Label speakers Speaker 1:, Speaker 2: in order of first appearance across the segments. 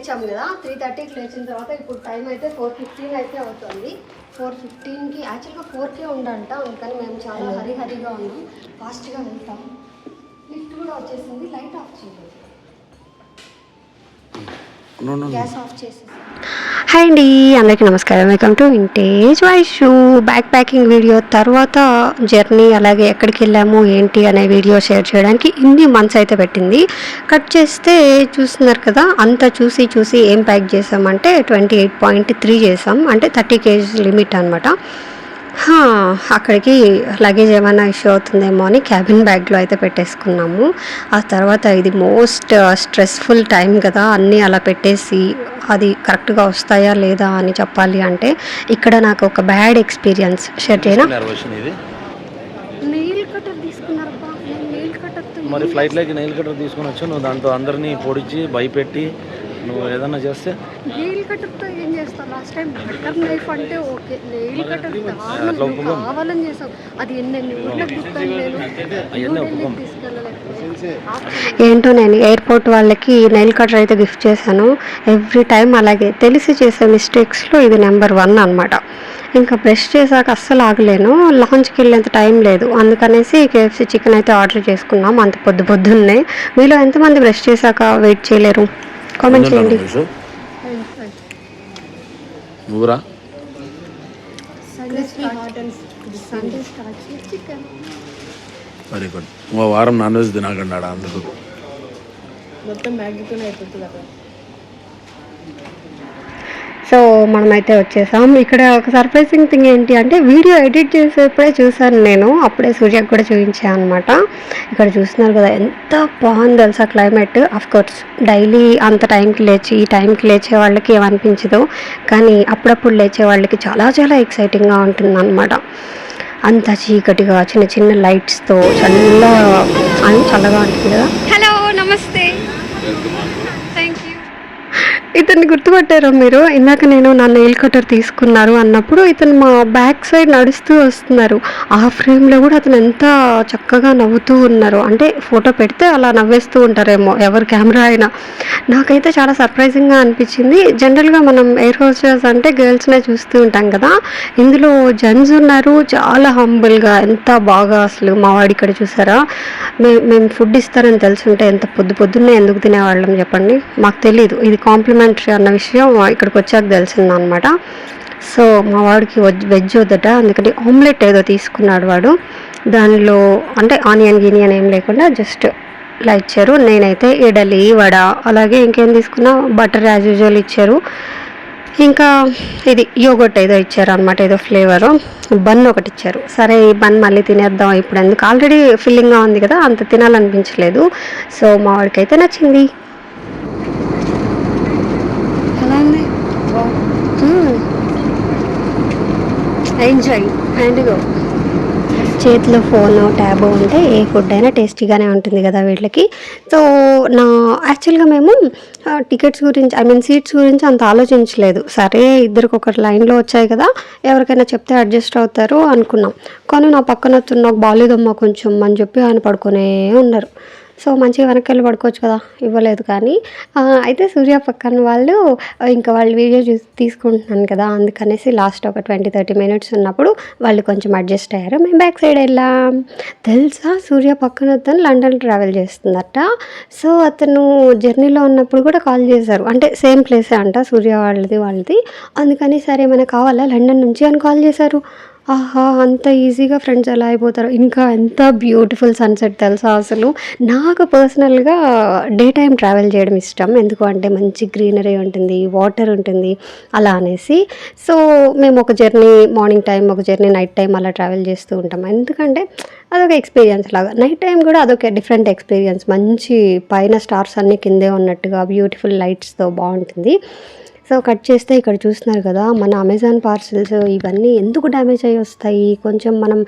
Speaker 1: లేచాం కదా త్రీ థర్టీకి లేచిన తర్వాత ఇప్పుడు టైం అయితే ఫోర్ ఫిఫ్టీన్ అయితే అవుతుంది. ఫోర్ ఫిఫ్టీన్కి యాక్చువల్గా ఫోర్కే ఉండంట అందుకని మేము చాలా హరి హరిగా ఉన్నాం. ఫాస్ట్గా వెళ్తాం. లిఫ్ట్ కూడా వచ్చేసింది లైట్ ఆఫ్ చేయండి గ్యాస్ ఆఫ్ చేసేసి. హాయ్ అండి అందరికీ నమస్కారం. Welcome to vintage shoe bag packing video తర్వాత జర్నీ అలాగే ఎక్కడికి వెళ్ళాము ఏంటి అనే వీడియో షేర్ చేయడానికి ఇన్ని మంత్స్ అయితే పెట్టింది. కట్ చేస్తే చూస్తున్నారు కదా అంత చూసి చూసి ఏం ప్యాక్ చేసామంటే ట్వంటీ ఎయిట్ పాయింట్ త్రీ చేసాం. అంటే థర్టీ కేజీ లిమిట్ అనమాట అక్కడికి లగేజ్ ఏమైనా ఇష్యూ అవుతుందేమో అని క్యాబిన్ బ్యాగ్లో అయితే పెట్టేసుకున్నాము. ఆ తర్వాత ఇది మోస్ట్ స్ట్రెస్ఫుల్ టైం కదా అన్నీ అలా పెట్టేసి అది కరెక్ట్గా వస్తాయా లేదా అని చెప్పాలి అంటే ఇక్కడ నాకు ఒక బ్యాడ్ ఎక్స్పీరియన్స్ షేర్ చేయనా? నెయిల్
Speaker 2: మరి ఫ్లైట్లోకి నెయిల్ కటర్ తీసుకొని వచ్చి నువ్వు దాంతో అందరినీ పొడిచి భయపెట్టి నువ్వు ఏదన్నా చేస్తే?
Speaker 1: నెయిల్ కటర్తో ఏం చేస్తావు? లాస్ట్ టైం బటర్ నైఫ్ అంటే ఓకే. నెయిల్. కావాలని చేసావు. అది నేను. ఏంటో నేను ఎయిర్పోర్ట్ వాళ్ళకి నెయిల్ కటర్ అయితే గిఫ్ట్ చేశాను. ఎవ్రీ టైం అలాగే తెలిసి చేసే మిస్టేక్స్లో ఇది నెంబర్ వన్ అనమాట ఇంకా బ్రష్ చేశాక అస్సలు ఆగలేను. లాంచ్కి వెళ్ళేంత టైం లేదు. అందుకనేసి కేఎఫ్సి చికెన్ అయితే ఆర్డర్ చేసుకున్నాం. అంత పొద్దు పొద్దున్నే. మీలో ఎంతమంది బ్రష్ చేశాక వెయిట్ చేయలేరు? కామెంట్ చేయండి.
Speaker 2: ఊరా
Speaker 1: Sunday start chicken
Speaker 2: very good ఓ వారం నాన్ వెజ్ తినకండా అందుకు?
Speaker 3: మొత్తం మ్యాగీతోనే అయిపోతుంది అక్కడ.
Speaker 1: సో మనమైతే వచ్చేసాం. ఇక్కడ ఒక సర్ప్రైజింగ్ థింగ్ ఏంటి అంటే వీడియో ఎడిట్ చేసేప్పుడే చూసాను నేను. అప్పుడే సూర్యకు కూడా చూపించాను అనమాట ఇక్కడ చూస్తున్నారు కదా ఎంత బాగుంది తెలుసా క్లైమేట్ అఫ్ కోర్స్ డైలీ అంత టైంకి లేచి ఈ టైంకి లేచే వాళ్ళకి ఏమనిపించదు కానీ అప్పుడప్పుడు లేచే వాళ్ళకి చాలా చాలా ఎక్సైటింగ్గా ఉంటుంది అనమాట అంత చీకటిగా చిన్న చిన్న లైట్స్తో చల్ల అని చల్లగా ఉంటుంది కదా. హలో నమస్తే. ఇతన్ని గుర్తుపట్టారా మీరు? ఇందాక నేను నా నెయిల్ కటర్ తీసుకున్నారు అన్నప్పుడు ఇతను మా బ్యాక్ సైడ్ నడుస్తూ వస్తున్నారు. ఆ ఫ్రేమ్లో కూడా అతను ఎంత చక్కగా నవ్వుతూ ఉన్నారు. అంటే ఫోటో పెడితే అలా నవ్వేస్తూ ఉంటారేమో ఎవరి కెమెరా అయినా. నాకైతే చాలా సర్ప్రైజింగ్గా అనిపించింది. జనరల్గా మనం ఎయిర్ హోస్టర్స్ అంటే గర్ల్స్నే చూస్తూ ఉంటాం కదా. ఇందులో జెంట్స్ ఉన్నారు. చాలా హంబుల్గా ఎంత బాగా అసలు మా వాడి ఇక్కడ చూసారా? మేము మేము ఫుడ్ ఇస్తారని తెలుసుంటే ఎంత పొద్దు పొద్దున్నే ఎందుకు తినేవాళ్ళం చెప్పండి? మాకు తెలియదు ఇది కాంప్లిమెంటరీ అన్న విషయం ఇక్కడికి వచ్చాక తెలిసిందనమాట. సో మా వాడికి వెజ్ వెజ్ వద్దట. అందుకని ఆమ్లెట్ ఏదో తీసుకున్నాడు వాడు. దానిలో అంటే ఆనియన్ గినియన్ ఏం లేకుండా జస్ట్ ఇలా ఇచ్చారు నేనైతే ఇడలి వడ అలాగే ఇంకేం తీసుకున్నా. బటర్ యాజ్ యూజువల్ ఇచ్చారు. ఇంకా ఇది యోగట్ ఏదో ఇచ్చారు అనమాట ఏదో ఫ్లేవర్ బన్ ఒకటి ఇచ్చారు. సరే ఈ బన్ మళ్ళీ తినేద్దాం. ఇప్పుడు ఎందుకు? ఆల్రెడీ ఫిల్లింగ్గా ఉంది కదా అంత తినాలనిపించలేదు. సో మా వాడికైతే నచ్చింది ఎలా ఉంది ఎంజాయ్ హ్యాండ్గో చేతిలో ఫోన్ ట్యాబ్ ఉంటే ఏ ఫుడ్ అయినా టేస్టీగానే ఉంటుంది కదా వీళ్ళకి. సో నా యాక్చువల్గా మేము టికెట్స్ గురించి ఐ మీన్ సీట్స్ గురించి అంత ఆలోచించలేదు. సరే ఇద్దరికి ఒకటి లైన్లో వచ్చాయి కదా ఎవరికైనా చెప్తే అడ్జస్ట్ అవుతారు అనుకున్నాం. కానీ నా పక్కన వస్తున్న నాకు కొంచెం అని చెప్పి ఆయన పడుకునే ఉన్నారు. సో మంచిగా వెనక్కి వెళ్ళి పడుకోవచ్చు కదా ఇవ్వలేదు కానీ. అయితే సూర్య పక్కన వాళ్ళు ఇంకా వాళ్ళు వీడియో చూసి తీసుకుంటున్నాను కదా అందుకనేసి లాస్ట్ ఒక ట్వంటీ థర్టీ మినిట్స్ ఉన్నప్పుడు వాళ్ళు కొంచెం అడ్జస్ట్ అయ్యారు. మేము బ్యాక్ సైడ్ వెళ్ళాం. తెలుసా? సూర్య పక్కన అతను లండన్ ట్రావెల్ చేస్తుందట. సో అతను జర్నీలో ఉన్నప్పుడు కూడా కాల్ చేశారు. అంటే సేమ్ ప్లేసే అంట సూర్య వాళ్ళది వాళ్ళది. అందుకని సరే ఏమైనా కావాలా? లండన్ నుంచి అని కాల్ చేశారు. ఆహా అంత ఈజీగా ఫ్రెండ్స్ ఎలా అయిపోతారు? ఇంకా ఎంత బ్యూటిఫుల్ సన్సెట్ తెలుసా అసలు? నాకు పర్సనల్గా డే టైం ట్రావెల్ చేయడం ఇష్టం. ఎందుకు అంటే మంచి గ్రీనరీ ఉంటుంది వాటర్ ఉంటుంది అలా అనేసి. సో మేము ఒక జర్నీ మార్నింగ్ టైం ఒక జర్నీ నైట్ టైం అలా ట్రావెల్ చేస్తూ ఉంటాం. ఎందుకంటే అదొక ఎక్స్పీరియన్స్ లాగా. నైట్ టైం కూడా అదొక డిఫరెంట్ ఎక్స్పీరియన్స్ మంచి పైన స్టార్స్ అన్నీ కిందే ఉన్నట్టుగా బ్యూటిఫుల్ లైట్స్తో బాగుంటుంది. సో కట్ చేస్తే ఇక్కడ చూస్తున్నారు కదా మన అమెజాన్ పార్సిల్స్ ఇవన్నీ ఎందుకు డ్యామేజ్ అయ్యి వస్తాయి? కొంచెం మనం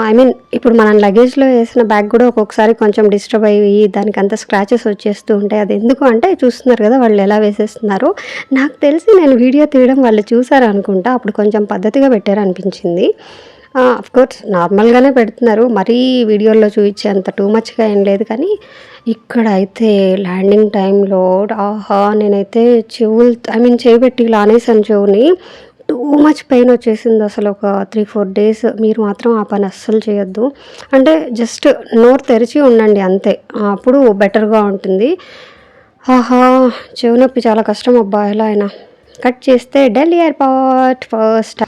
Speaker 1: ఐ మీన్ ఇప్పుడు మనం లగేజ్లో వేసిన బ్యాగ్ కూడా ఒక్కొక్కసారి కొంచెం డిస్టర్బ్ అయ్యి దానికి అంత స్క్రాచెస్ వచ్చేస్తూ ఉంటాయి. అది ఎందుకు అంటే చూస్తున్నారు కదా వాళ్ళు ఎలా వేసేస్తున్నారు. నాకు తెలిసి నేను వీడియో తీయడం వాళ్ళు చూసారు అనుకుంటా అప్పుడు కొంచెం పద్ధతిగా పెట్టారు అనిపించింది కోర్స్ నార్మల్గానే పెడుతున్నారు మరీ వీడియోలో చూపించేంత టూ మచ్గా ఏం లేదు కానీ ఇక్కడైతే ల్యాండింగ్ టైంలో ఆహా నేనైతే చెవులు ఐ మీన్ చేయబెట్టి ఇలా అనేసాను చెవుని. టూ మచ్ పెయిన్ వచ్చేసింది అసలు ఒక త్రీ ఫోర్ డేస్ మీరు మాత్రం ఆ పని అస్సలు చేయొద్దు. అంటే జస్ట్ నోరు తెరిచి ఉండండి అంతే. అప్పుడు బెటర్గా ఉంటుంది. ఆహా చెవు నొప్పి చాలా కష్టం అబ్బా ఎలా అయినా. కట్ చేస్తే ఢిల్లీ ఎయిర్పోర్ట్ ఫస్ట్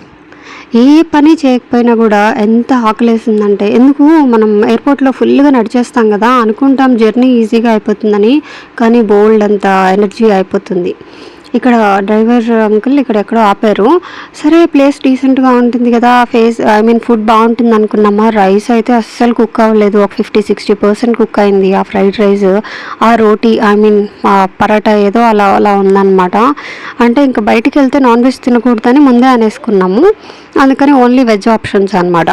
Speaker 1: ఏ పని చేయకపోయినా కూడా ఎంత ఆకలేసిందంటే ఎందుకు మనం ఎయిర్పోర్ట్లో ఫుల్గా నడిచేస్తాం కదా అనుకుంటాం జర్నీ ఈజీగా అయిపోతుందని కానీ బోల్డ్ అంత ఎనర్జీ అయిపోతుంది. ఇక్కడ డ్రైవర్ అంకుల్ ఇక్కడ ఎక్కడో ఆపారు. సరే ప్లేస్ డీసెంట్గా ఉంటుంది కదా ఫేస్ ఐ మీన్ ఫుడ్ బాగుంటుంది అనుకున్నామా? రైస్ అయితే అస్సలు కుక్ అవ్వలేదు. ఒక ఫిఫ్టీ సిక్స్టీ పర్సెంట్ కుక్ అయింది ఆ ఫ్రైడ్ రైస్. ఆ రోటీ ఐ మీన్ ఆ పరాటా ఏదో అలా అలా ఉందన్నమాట. అంటే ఇంకా బయటికి వెళ్తే నాన్ వెజ్ తినకూడదని ముందే అనేసుకున్నాము. అందుకని ఓన్లీ వెజ్ ఆప్షన్స్ అనమాట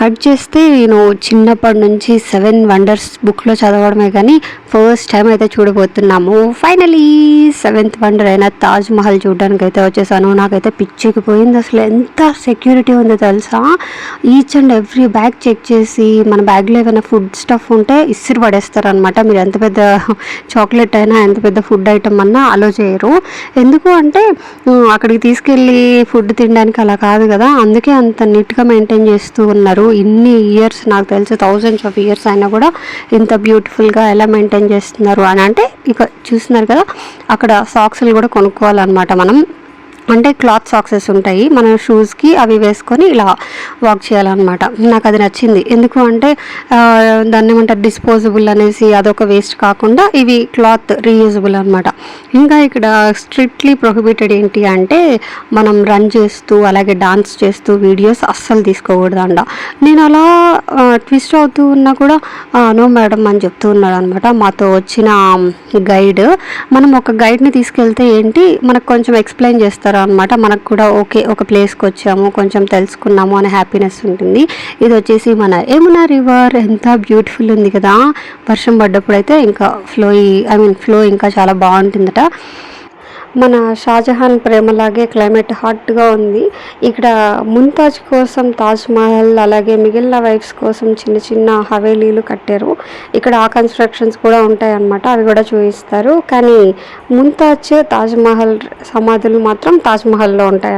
Speaker 1: కట్ చేస్తే నేను చిన్నప్పటి నుంచి సెవెన్ వండర్స్ బుక్లో చదవడమే కానీ ఫస్ట్ టైం అయితే చూడబోతున్నాము. ఫైనలీ సెవెంత్ వండర్ అయినా తాజ్ మహల్ చూడడానికి అయితే వచ్చేసాను. నాకైతే పిచ్చికి పోయింది అసలు. ఎంత సెక్యూరిటీ ఉందో తెలుసా? Each and every bag check చేసి మన బ్యాగ్లో ఏమైనా ఫుడ్ స్టఫ్ ఉంటే ఇస్సిరి పడేస్తారనమాట మీరు ఎంత పెద్ద చాక్లెట్ అయినా ఎంత పెద్ద ఫుడ్ ఐటమ్ అన్నా అలో చేయరు. ఎందుకు అంటే అక్కడికి తీసుకెళ్ళి ఫుడ్ తినడానికి అలా కాదు కదా. అందుకే అంత నీట్గా మెయింటైన్ చేస్తూ ఉన్నారు. ఇన్ని ఇయర్స్ నాకు తెలిసి థౌజండ్స్ ఆఫ్ ఇయర్స్ అయినా కూడా ఇంత బ్యూటిఫుల్గా ఎలా మెయింటైన్ చేస్తున్నారు అని. అంటే ఇక చూస్తున్నారు కదా అక్కడ సాక్స్లు కూడా కొనుక్కోవాలన్నమాట మనం. అంటే క్లాత్ సాక్సెస్ ఉంటాయి. మన షూస్కి అవి వేసుకొని ఇలా వాక్ చేయాలన్నమాట. నాకు అది నచ్చింది. ఎందుకు అంటే దాన్ని ఏమంటారు? డిస్పోజబుల్ అనేసి అదొక వేస్ట్ కాకుండా ఇవి క్లాత్ రీయూజబుల్ అనమాట ఇంకా ఇక్కడ స్ట్రిక్ట్లీ ప్రొహిబిటెడ్ ఏంటి అంటే మనం రన్ చేస్తూ అలాగే డాన్స్ చేస్తూ వీడియోస్ అస్సలు తీసుకోకూడదు అండ నేను అలా ట్విస్ట్ అవుతూ ఉన్నా కూడా నో మేడం అని చెప్తూ ఉన్నాడు అనమాట మాతో వచ్చిన గైడ్ మనం ఒక గైడ్ని తీసుకెళ్తే ఏంటి మనకు కొంచెం ఎక్స్ప్లెయిన్ చేస్తారు? అనమాట మనకు కూడా ఓకే ఒక ప్లేస్కి వచ్చాము కొంచెం తెలుసుకున్నాము అనే హ్యాపీనెస్ ఉంటుంది. ఇది వచ్చేసి మన యమునా రివర్ ఎంత బ్యూటిఫుల్ ఉంది కదా? వర్షం పడ్డప్పుడు అయితే ఇంకా ఫ్లో ఐ మీన్ ఫ్లో ఇంకా చాలా బాగుంటుందట. మన షాజహాన్ ప్రేమలాగే క్లైమేట్ హాట్గా ఉంది. ఇక్కడ ముంతాజ్ కోసం తాజ్ మహల్ అలాగే మిగిలిన వైఫ్స్ కోసం చిన్న చిన్న హవేలీలు కట్టారు. ఇక్కడ ఆ కన్స్ట్రక్షన్స్ కూడా ఉంటాయి అన్నమాట అవి కూడా చూపిస్తారు. కానీ ముంతాజ్ తాజ్ మహల్ సమాధులు మాత్రం తాజ్ మహల్లో ఉంటాయి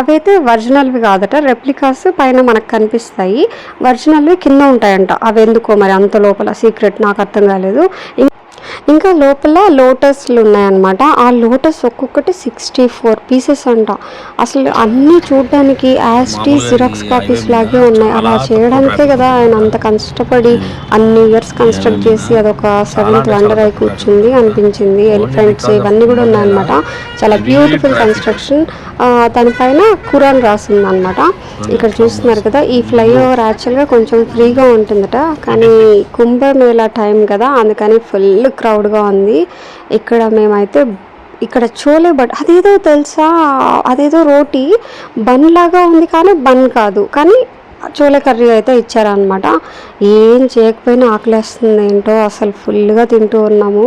Speaker 1: అవైతే ఒరిజినల్వి కాదట రెప్లికాస్ పైన మనకు కనిపిస్తాయి. ఒరిజినల్వి కింద ఉంటాయంట. అవి ఎందుకో మరి అంత లోపల సీక్రెట్ నాకు అర్థం కాలేదు. ఇంకా లోపల లోటస్లు ఉన్నాయన్నమాట. ఆ లోటస్ ఒక్కొక్కటి సిక్స్టీ ఫోర్ పీసెస్ అంట. అసలు అన్నీ చూడడానికి యాస్టీ జిరాక్స్ కాపీస్ లాగే ఉన్నాయి. అలా చేయడానికే కదా ఆయన అంత కష్టపడి అన్ని ఇయర్స్ కన్స్ట్రక్ట్ చేసి అదొక సెవెంత్ వండర్ అయి కూర్చుంది అనిపించింది. ఎలిఫెంట్స్ ఇవన్నీ కూడా ఉన్నాయన్నమాట చాలా బ్యూటిఫుల్ కన్స్ట్రక్షన్ దానిపైన ఖురాన్ రాసింది అనమాట ఇక్కడ చూస్తున్నారు కదా ఈ ఫ్లైఓవర్ యాక్చువల్గా కొంచెం ఫ్రీగా ఉంటుందట. కానీ కుంభమేళా టైం కదా అందుకని ఫుల్ క్రౌడ్గా ఉంది. ఇక్కడ మేమైతే ఇక్కడ చోలే బట్ అదేదో తెలుసా అదేదో రోటీ బన్ లాగా ఉంది కానీ బన్ కాదు. కానీ చోలే కర్రీ అయితే ఇచ్చారనమాట ఏం చేయకపోయినా ఆకలేస్తుంది ఏంటో అసలు ఫుల్గా తింటూ ఉన్నాము.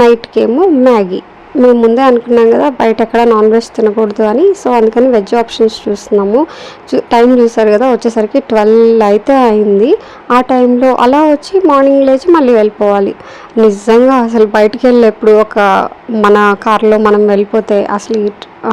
Speaker 1: నైట్కి ఏమో మ్యాగీ. మేము ముందే అనుకున్నాం కదా బయట ఎక్కడ నాన్ వెజ్ తినకూడదు అని. సో అందుకని వెజ్ ఆప్షన్స్ చూస్తున్నాము. చూ టైం చూసారు కదా వచ్చేసరికి ట్వెల్వ్ అయితే అయింది. ఆ టైంలో అలా వచ్చి మార్నింగ్ లేచి మళ్ళీ వెళ్ళిపోవాలి. నిజంగా అసలు బయటికి వెళ్ళి ఎప్పుడు ఒక మన కార్లో మనం వెళ్ళిపోతే అసలు ఈ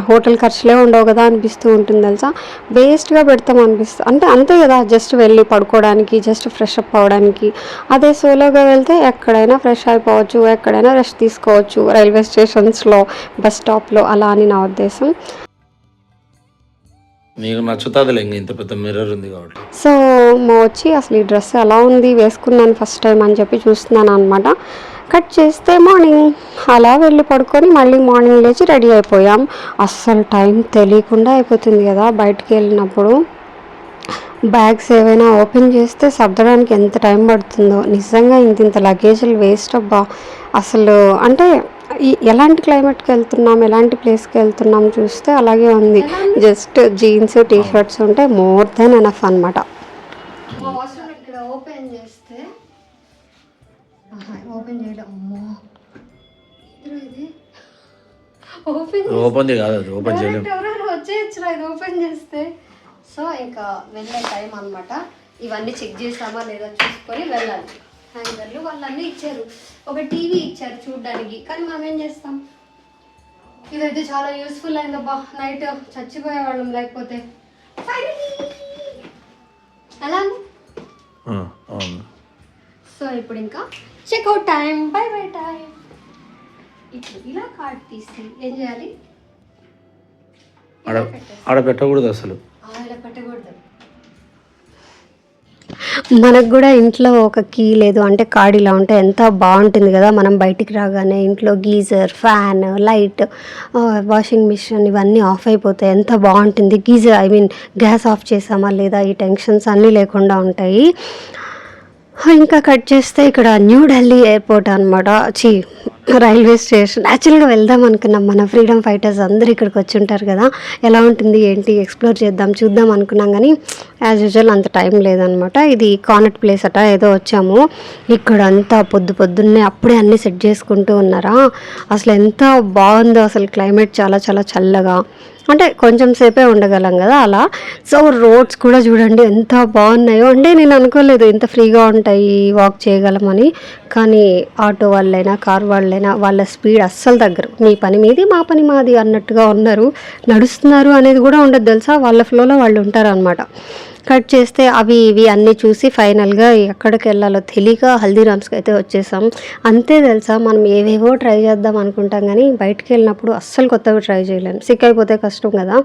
Speaker 1: హోటల్ ఖర్చులే ఉండవు కదా అనిపిస్తూ ఉంటుంది తెలుసా? వేస్ట్గా పెడతాం అనిపిస్తుంది అంటే అంతే కదా జస్ట్ వెళ్ళి పడుకోవడానికి జస్ట్ ఫ్రెష్ అప్ అవ్వడానికి. అదే సోలోగా వెళ్తే ఎక్కడైనా ఫ్రెష్ అయిపోవచ్చు ఎక్కడైనా రెస్ట్ తీసుకోవచ్చు రైల్వే స్టేషన్స్లో బస్ స్టాప్లో అలా అని నా ఉద్దేశం.
Speaker 2: నీకు నచ్చుతుందిలే ఇంక ఇంత పెద్ద మిర్రర్ ఉంది కాబట్టి.
Speaker 1: సో మా వచ్చి అసలు ఈ డ్రెస్ ఎలా ఉంది వేసుకున్నాను ఫస్ట్ టైం అని చెప్పి చూస్తున్నాను అనమాట కట్ చేస్తే మార్నింగ్ అలా వెళ్ళి పడుకొని మళ్ళీ మార్నింగ్ లేచి రెడీ అయిపోయాం. అస్సలు టైం తెలియకుండా అయిపోతుంది కదా బయటికి వెళ్ళినప్పుడు. బ్యాగ్స్ ఏవైనా ఓపెన్ చేస్తే సర్దడానికి ఎంత టైం పడుతుందో. నిజంగా ఇంత ఇంత లగేజ్లు వేస్ట్ అబ్బా. అసలు అంటే ఈ- ఎలాంటి క్లైమేట్కి వెళ్తున్నాం ఎలాంటి ప్లేస్కి వెళ్తున్నాం చూస్తే అలాగే ఉంది. జస్ట్ జీన్స్ టీ షర్ట్స్ ఉంటే మోర్ దెన్ ఎనఫ్ అనమాట ఓపెన్ చేయడం అమ్మో. ఇది? ఓపెన్
Speaker 2: ఓపెన్ కాదు అది ఓపెన్ చేయలేము
Speaker 1: ఎవరైనా వచ్చేయచ్చు ఇది ఓపెన్ చేస్తే. సో ఇంకా వెళ్ళే టైం అన్నమాట. ఇవన్నీ చెక్ చేసామా లేదా చూసుకొని వెళ్ళాలి. హ్యాంగర్లు వాళ్ళన్నీ ఇచ్చారు. ఒక టీవీ ఇచ్చారు చూడడానికి. కానీ మనం ఏం చేస్తాం? ఇదైతే చాలా యూస్ఫుల్ అయిందబ్బా. నైట్ చచ్చిపోయేవాళ్ళం లేకపోతే! ఎలా సో ఇప్పుడు ఇంకా checkout time bye bye time ఇప్పుడు ఇలా కార్డ్ తీసి ఏం చేయాలి?
Speaker 2: ఆడ పెట్టకూడదు అసలు.
Speaker 1: ఇలా పెట్టకూడదు. మనకు కూడా ఇంట్లో ఒక కీ లేదు. అంటే కార్డ్ ఇలా ఉంటే ఎంత బాగుంటుంది కదా? మనం బయటికి రాగానే ఇంట్లో geyser fan light washing machine ఇవన్నీ ఆఫ్ అయిపోతాయి. ఎంత బాగుంటుంది? Geyser I mean gas off చేసామా లేదా? ఈ టెన్షన్స్ అన్నీ లేకుండా ఉంటాయి. ఇంకా కట్ చేస్తే ఇక్కడ న్యూ ఢిల్లీ ఎయిర్పోర్ట్ అనమాట చీ రైల్వే స్టేషన్. యాక్చువల్గా వెళ్దాం అనుకున్నాం. మన ఫ్రీడమ్ ఫైటర్స్ అందరూ ఇక్కడికి వచ్చి ఉంటారు కదా. ఎలా ఉంటుంది ఏంటి ఎక్స్ప్లోర్ చేద్దాం చూద్దాం అనుకున్నాం కానీ యాజ్ యూజువల్ అంత టైం లేదనమాట ఇది కానట్ ప్లేస్ అట ఏదో వచ్చాము. ఇక్కడ అంతా పొద్దు పొద్దున్నే అప్పుడే అన్నీ సెట్ చేసుకుంటూ ఉన్నారా? అసలు ఎంత బాగుందో అసలు క్లైమేట్ చాలా చాలా చల్లగా. అంటే కొంచెం సేపే ఉండగలం కదా అలా. సో రోడ్స్ కూడా చూడండి ఎంత బాగున్నాయో. అంటే నేను అనుకోలేదు ఇంత ఫ్రీగా ఉంటాయి వాక్ చేయగలమని. కానీ ఆటో వాళ్ళైనా కార్ వాళ్ళైనా వాళ్ళ స్పీడ్ అస్సలు తగ్గరు. మీ పని మీది మా పని మాది అన్నట్టుగా ఉన్నారు. నడుస్తున్నారు అనేది కూడా ఉండదు తెలుసా? వాళ్ళ ఫ్లోలో వాళ్ళు ఉంటారు అనమాట కట్ చేస్తే అవి ఇవి అన్నీ చూసి ఫైనల్గా ఎక్కడికి వెళ్ళాలో తెలియక హల్దీరామ్స్కి అయితే వచ్చేసాం. అంతే తెలుసా మనం ఏవేవో ట్రై చేద్దాం అనుకుంటాం కానీ బయటకు వెళ్ళినప్పుడు అస్సలు కొత్తవి ట్రై చేయలేము సిక్ అయిపోతే కష్టం కదా.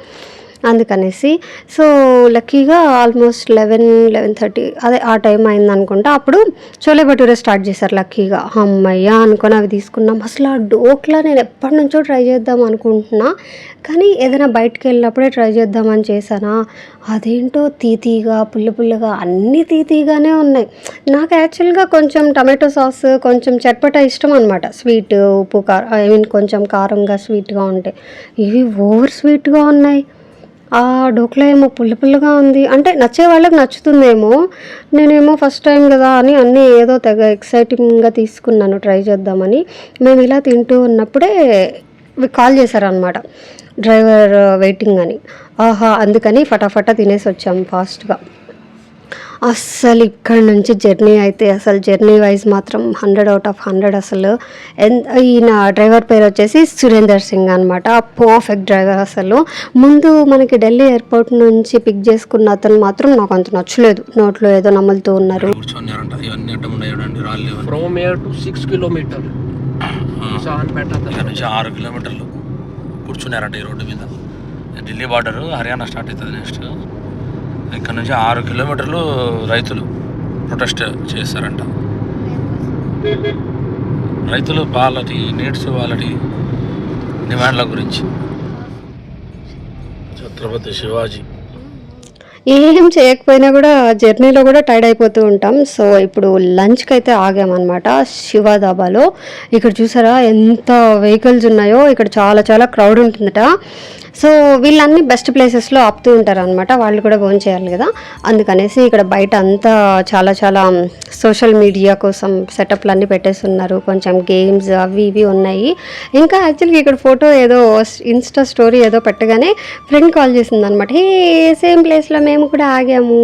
Speaker 1: అందుకనేసి. సో లక్కీగా ఆల్మోస్ట్ లెవెన్ లెవెన్ థర్టీ అదే ఆ టైం అయింది అనుకుంటా అప్పుడు చోలే భటూరే స్టార్ట్ చేశారు లక్కీగా. అమ్మయ్య అనుకొని అవి తీసుకున్నాం. అసలు ఆ డోక్లా నేను ఎప్పటి నుంచో ట్రై చేద్దాం అనుకుంటున్నా. కానీ ఏదైనా బయటకు వెళ్ళినప్పుడే ట్రై చేద్దామని చేశానా? అదేంటో తీతీగా పుల్ల పుల్లగా అన్నీ తీతీగానే ఉన్నాయి. నాకు యాక్చువల్గా కొంచెం టమాటో సాస్ కొంచెం చట్పట ఇష్టం అనమాట స్వీట్ ఉప్పు కారం ఐ మీన్ కొంచెం కారంగా స్వీట్గా ఉంటాయి ఇవి ఓవర్ స్వీట్గా ఉన్నాయి. ఆ డోక్లా ఏమో పుల్ల పుల్లగా ఉంది. అంటే నచ్చే వాళ్ళకి నచ్చుతుందేమో. నేనేమో ఫస్ట్ టైం కదా అని అన్నీ ఏదో తెగ ఎక్సైటింగ్గా తీసుకున్నాను ట్రై చేద్దామని. మేము ఇలా తింటూ ఉన్నప్పుడే కాల్ చేశారనమాట డ్రైవర్ uh, వెయిటింగ్ అని. ఆహా అందుకని ఫటాఫటా తినేసి వచ్చాం ఫాస్ట్గా అస్సలు ఇక్కడ నుంచి జర్నీ అయితే అసలు జర్నీ వైజ్ మాత్రం హండ్రెడ్ అవుట్ ఆఫ్ హండ్రెడ్ అసలు. ఎన్ ఈయన డ్రైవర్ పేరు వచ్చేసి సురేందర్ సింగ్ అనమాట పర్ఫెక్ట్ డ్రైవర్ అసలు. ముందు మనకి ఢిల్లీ ఎయిర్పోర్ట్ నుంచి పిక్ చేసుకున్న అతను మాత్రం నాకు అంత నచ్చలేదు. నోట్లో ఏదో నమ్ములుతూ ఉన్నారు.
Speaker 2: ఆరు కిలోమీటర్లు. కూర్చున్నారంట ఈ రోడ్డు మీద. ఢిల్లీ బార్డర్ హర్యానా స్టార్ట్ అవుతుంది నెక్స్ట్. ఇక్కడ నుంచి ఆరు కిలోమీటర్లు రైతులు ప్రొటెస్ట్ చేస్తారంట రైతులు వాళ్ళటి నీడ్స్ వాళ్ళటి డిమాండ్ల గురించి. ఛత్రపతి శివాజీ.
Speaker 1: ఏం చేయకపోయినా కూడా జర్నీలో కూడా టైర్డ్ అయిపోతూ ఉంటాం. సో ఇప్పుడు లంచ్కి అయితే ఆగామన్నమాట శివ దాబాలో ఇక్కడ చూసారా ఎంత వెహికల్స్ ఉన్నాయో. ఇక్కడ చాలా చాలా క్రౌడ్ ఉంటుందట. సో వీళ్ళన్నీ బెస్ట్ ప్లేసెస్లో ఆపుతూ ఉంటారు అనమాట వాళ్ళు కూడా ఫోన్ చేయాలి కదా. అందుకనేసి ఇక్కడ బయట అంతా చాలా చాలా సోషల్ మీడియా కోసం సెటప్లు అన్నీ పెట్టేస్తున్నారు. కొంచెం గేమ్స్ అవి ఇవి ఉన్నాయి. ఇంకా యాక్చువల్గా ఇక్కడ ఫోటో ఏదో ఇన్స్టా స్టోరీ ఏదో పెట్టగానే ఫ్రెండ్ కాల్ చేసింది అనమాట హే సేమ్ ప్లేస్లో మేము కూడా ఆగాము.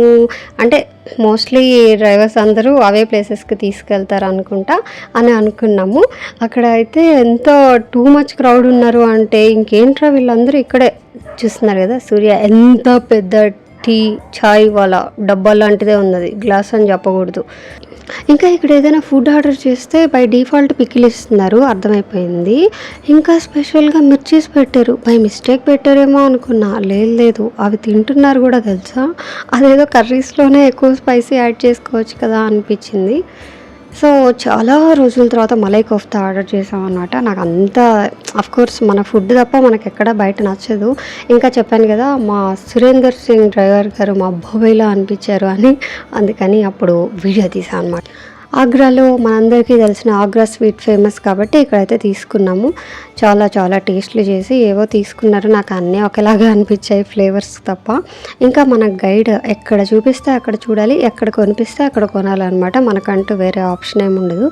Speaker 1: అంటే మోస్ట్లీ డ్రైవర్స్ అందరూ అవే ప్లేసెస్కి తీసుకెళ్తారు అనుకుంటా అని అనుకున్నాము. అక్కడ అయితే ఎంత టూ మచ్ క్రౌడ్ ఉన్నారు అంటే ఇంకేంట్రా వీళ్ళందరూ ఇక్కడే చూస్తున్నారు కదా సూర్య ఎంత పెద్ద టీ చాయ్ వాళ్ళ డబ్బా లాంటిదే ఉన్నది. గ్లాస్ అని చెప్పకూడదు. ఇంకా ఇక్కడ ఏదైనా ఫుడ్ ఆర్డర్ చేస్తే బై డిఫాల్ట్ పిక్కిలు ఇస్తున్నారు అర్థమైపోయింది. ఇంకా స్పెషల్గా మిర్చీస్ పెట్టారు. బై మిస్టేక్ పెట్టారేమో అనుకున్నా. లేదు లేదు. అవి తింటున్నారు కూడా తెలుసా? అదేదో కర్రీస్లోనే ఎక్కువ స్పైసీ యాడ్ చేసుకోవచ్చు కదా అనిపించింది. సో చాలా రోజుల తర్వాత మలై కోఫ్తా ఆర్డర్ చేసాం అనమాట నాకు అంత కోర్స్ మన ఫుడ్ తప్ప మనకు ఎక్కడ బయట నచ్చదు. ఇంకా చెప్పాను కదా మా సురేందర్ సింగ్ డ్రైవర్ గారు మా అబ్బాయిలా అనిపించారు అని. అందుకని అప్పుడు వీడియో తీసాను అనమాట ఆగ్రాలో మనందరికీ తెలిసిన ఆగ్రా స్వీట్ ఫేమస్ కాబట్టి ఇక్కడైతే తీసుకున్నాము. చాలా చాలా టేస్ట్లు చేసి ఏవో తీసుకున్నారు. నాకు అన్నీ ఒకేలాగా అనిపించాయి ఫ్లేవర్స్ తప్ప. ఇంకా మన గైడ్ ఎక్కడ చూపిస్తే అక్కడ చూడాలి ఎక్కడ కొనిపిస్తే అక్కడ కొనాలన్నమాట. మనకంటూ వేరే ఆప్షన్ ఏమి ఉండదు.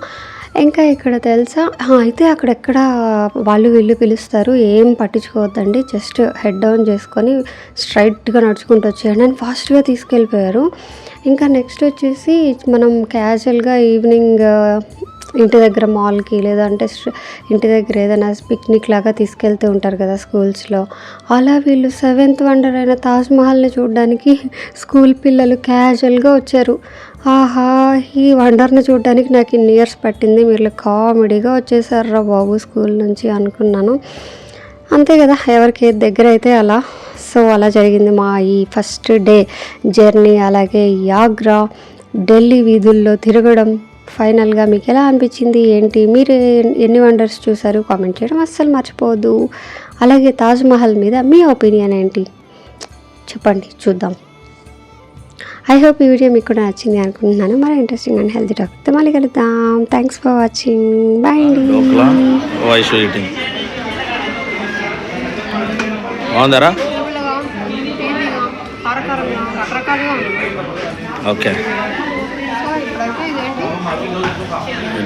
Speaker 1: ఇంకా ఇక్కడ తెలుసా? అయితే అక్కడెక్కడ వాళ్ళు వీళ్ళు పిలుస్తారు ఏం పట్టించుకోవద్దండి. జస్ట్ హెడ్ డౌన్ చేసుకొని స్ట్రైట్గా నడుచుకుంటూ వచ్చేయండి అని ఫాస్ట్గా తీసుకెళ్ళిపోయారు. ఇంకా నెక్స్ట్ వచ్చేసి మనం క్యాజువల్గా ఈవినింగ్ ఇంటి దగ్గర మాల్కి లేదంటే ఇంటి దగ్గర ఏదైనా పిక్నిక్ లాగా తీసుకెళ్తూ ఉంటారు కదా స్కూల్స్లో. అలా వీళ్ళు సెవెంత్ వండర్ అయిన తాజ్మహల్ని చూడడానికి స్కూల్ పిల్లలు క్యాజువల్గా వచ్చారు. ఆహా ఈ వండర్ని చూడడానికి నాకు ఇన్ని ఇయర్స్ పట్టింది. వీళ్ళు కామెడీగా వచ్చేసారు బాబు స్కూల్ నుంచి అనుకున్నాను. అంతే కదా ఎవరికి ఏది దగ్గర అయితే అలా. సో అలా జరిగింది మా ఈ ఫస్ట్ డే జర్నీ. అలాగే ఈ ఆగ్రా ఢిల్లీ వీధుల్లో తిరగడం. ఫైనల్గా మీకు ఎలా అనిపించింది? ఏంటి? మీరు ఎన్- ఎన్ని వండర్స్ చూసారు కామెంట్ చేయడం అస్సలు మర్చిపోవద్దు. అలాగే తాజ్మహల్ మీద మీ ఒపీనియన్ ఏంటి? చెప్పండి చూద్దాం. ఐ హోప్ ఈ వీడియో మీకు కూడా నచ్చింది అనుకుంటున్నాను. మరి ఇంట్రెస్టింగ్ అండ్ హెల్తీ టాపిక్తో మళ్ళీ కలుద్దాం. థ్యాంక్స్ ఫర్ వాచింగ్ బాయ్ అండి
Speaker 2: బాగుందరా? ఓకే
Speaker 1: సో ఇప్పుడైతే ఇదేంటి
Speaker 2: ఇడ్లీ డోక్లా
Speaker 1: ఇదేంటి
Speaker 3: చూడండి నాకు నచ్చింది
Speaker 1: ఇదేంటి
Speaker 2: రాజ్ భోగ్
Speaker 1: ఇదంతా సాస్ వేశారు సో మేము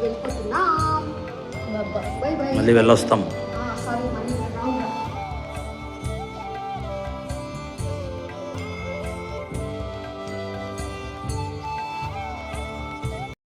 Speaker 1: వెళ్ళిపోతున్నాం. బాయ్ బాయ్
Speaker 2: మళ్ళీ వెళ్ళొస్తాం.